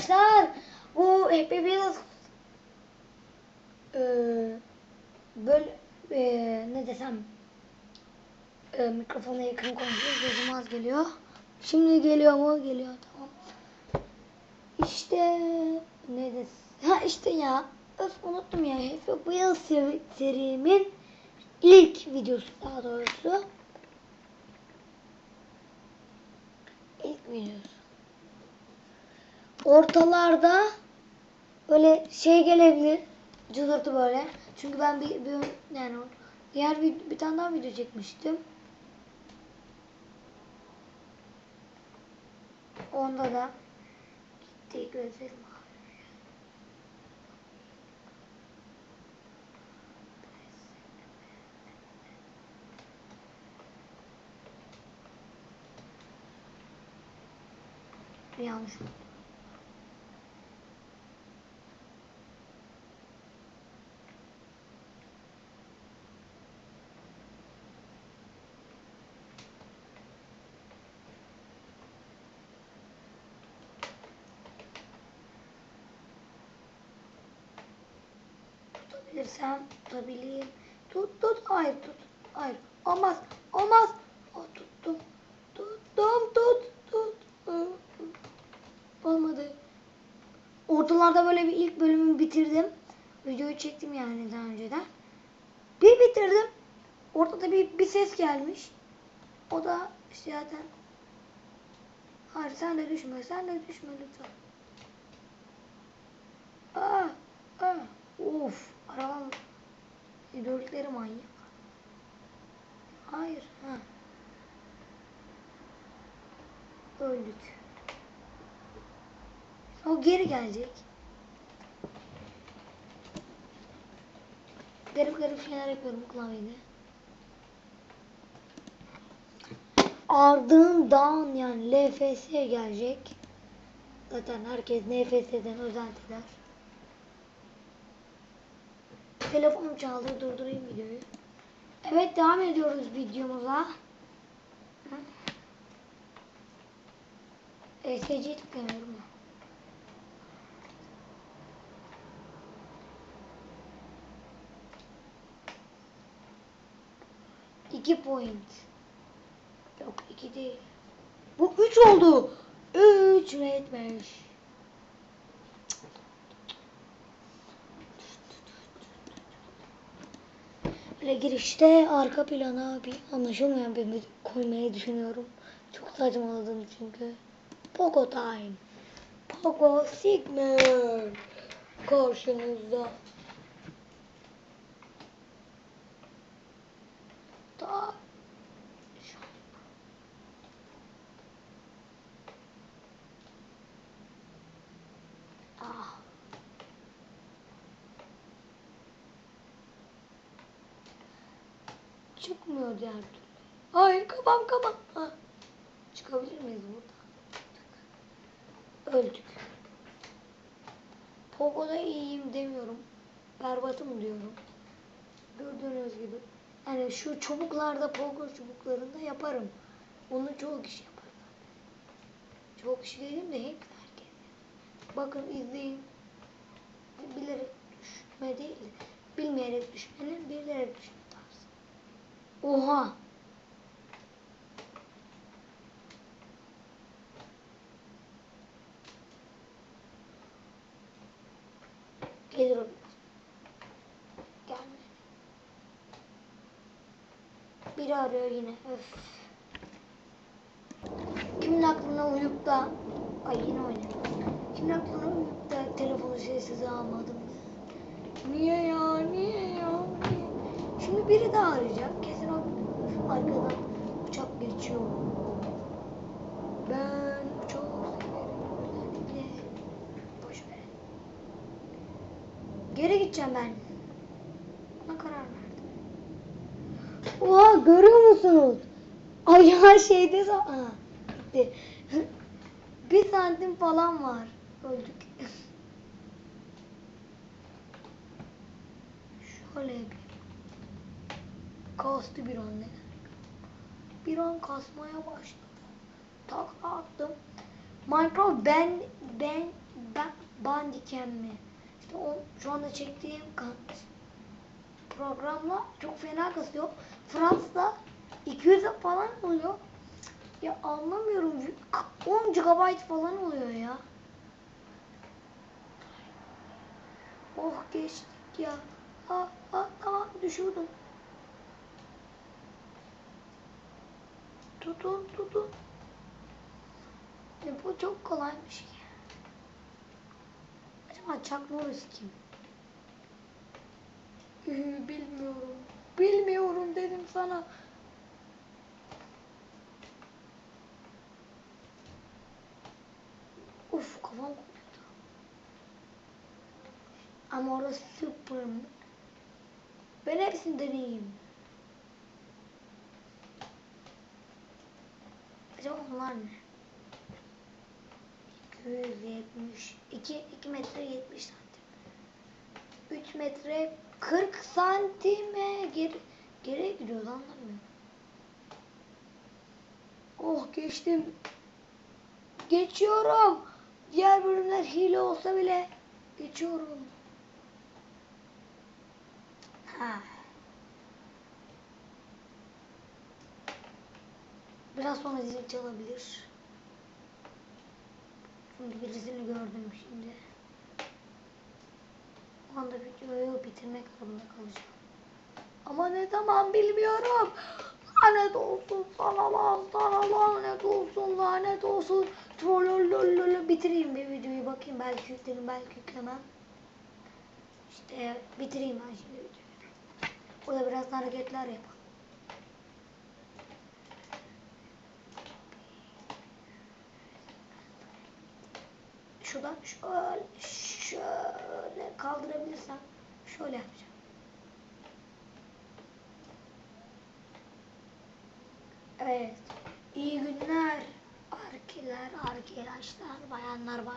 arkadaşlar. Bu Happy Wheels eee böyle eee, ne desem eee mikrofona yakın konuşuyor. Gözüm az geliyor. Şimdi geliyor mu? Geliyor tamam. İşte ne des Ha işte ya. Öf unuttum ya. Happy Wheels seri- serimin ilk videosu daha doğrusu. İlk videosu. Ortalarda böyle şey gelebilir. Cızırtı böyle. Çünkü ben bir, bir yani diğer bir, bir tane daha video çekmiştim. Onda da gitti gözlerim ağrıyor. Yanlış. Tutabilirsem tutabilirim. Tut tut. Hayır tut. Hayır. Olmaz. Olmaz. O tuttum. Tuttum tut tut. Olmadı. Ortalarda böyle bir ilk bölümü bitirdim. Videoyu çektim yani daha önceden. Bir bitirdim. Ortada bir, bir ses gelmiş. O da işte zaten Hayır sen de düşme, sen de düşme lütfen. Aa, of, arabam hidrolikleri manyak. Hayır, ha. Öldük. O geri gelecek. Garip garip şeyler yapıyorum klavyede. Ardından yani LFS gelecek. Zaten herkes NFS'den özentiler. Telefonum çaldı durdurayım videoyu. Evet devam ediyoruz videomuza. ESC'yi tıklamıyorum. İki point. Yok iki değil. Bu üç oldu. Üç mü etmiş? Böyle girişte arka plana bir anlaşılmayan bir müzik koymayı düşünüyorum. Çok saçmaladım çünkü. Pogo Time. Pogo Sigmer. Karşınızda. Da Ah. Çıkmıyor diğer türlü. Hayır kafam kafam. Ha. Çıkabilir miyiz burada? Öldük. Pogo'da iyiyim demiyorum. Berbatım diyorum. Gördüğünüz gibi. Yani şu çubuklarda Pogo çubuklarında yaparım. Onu çoğu kişi yapar. Çoğu kişi dedim de hep herkes. Bakın izleyin. Bilerek düşme değil de bilmeyerek düşmenin bilerek düşme. Oha! Gelir o. Biri arıyor yine. Öf. Kimin aklına uyup da ay yine oynuyor. Kimin aklına uyup da telefonu sessize almadım. Niye ya? Niye ya? Niye? Şimdi biri daha arayacak. Arkadan uçak geçiyor. Ben çok severim özellikle. Boş. Geri gideceğim ben. Buna karar verdim. Oha görüyor musunuz? Ayağı şeyde gitti. Bir santim falan var. Öldük. Şöyle yapayım. Kastı bir an ne? Bir an kasmaya başladı. Takla attım. Minecraft ben ben ben Bandicam mi? İşte o şu anda çektiğim programla çok fena kasıyor. Fransa'da 200 falan oluyor. Ya anlamıyorum. 10 GB falan oluyor ya. Oh geçtik ya. Ha ha tamam düşürdüm. Tutun tutun. Ya bu çok kolaymış ki. Acaba Chuck Norris kim? Üh, Bilmiyorum. Bilmiyorum dedim sana. Uf kafam kopuyordu. Ama orası süper. Ben hepsini deneyeyim. Acaba onlar ne? 270 2, 2 metre 70 santim. 3 metre 40 santime geri geriye gidiyordu anlamıyorum. Oh geçtim. Geçiyorum. Diğer bölümler hile olsa bile geçiyorum. Ha. Biraz sonra zil çalabilir. Çünkü birisini gördüm şimdi. O anda videoyu bitirmek zorunda kalacağım. Ama ne zaman bilmiyorum. Lanet olsun sana lan sana lanet olsun lanet olsun. Trollolololo bitireyim bir videoyu bakayım belki yüklerim belki yüklemem. İşte bitireyim ben şimdi videoyu. Burada biraz hareketler yapalım. Şuradan şöyle şöyle kaldırabilirsem şöyle yapacağım. Evet. İyi günler. Arkiler, arkadaşlar, bayanlar, bayanlar.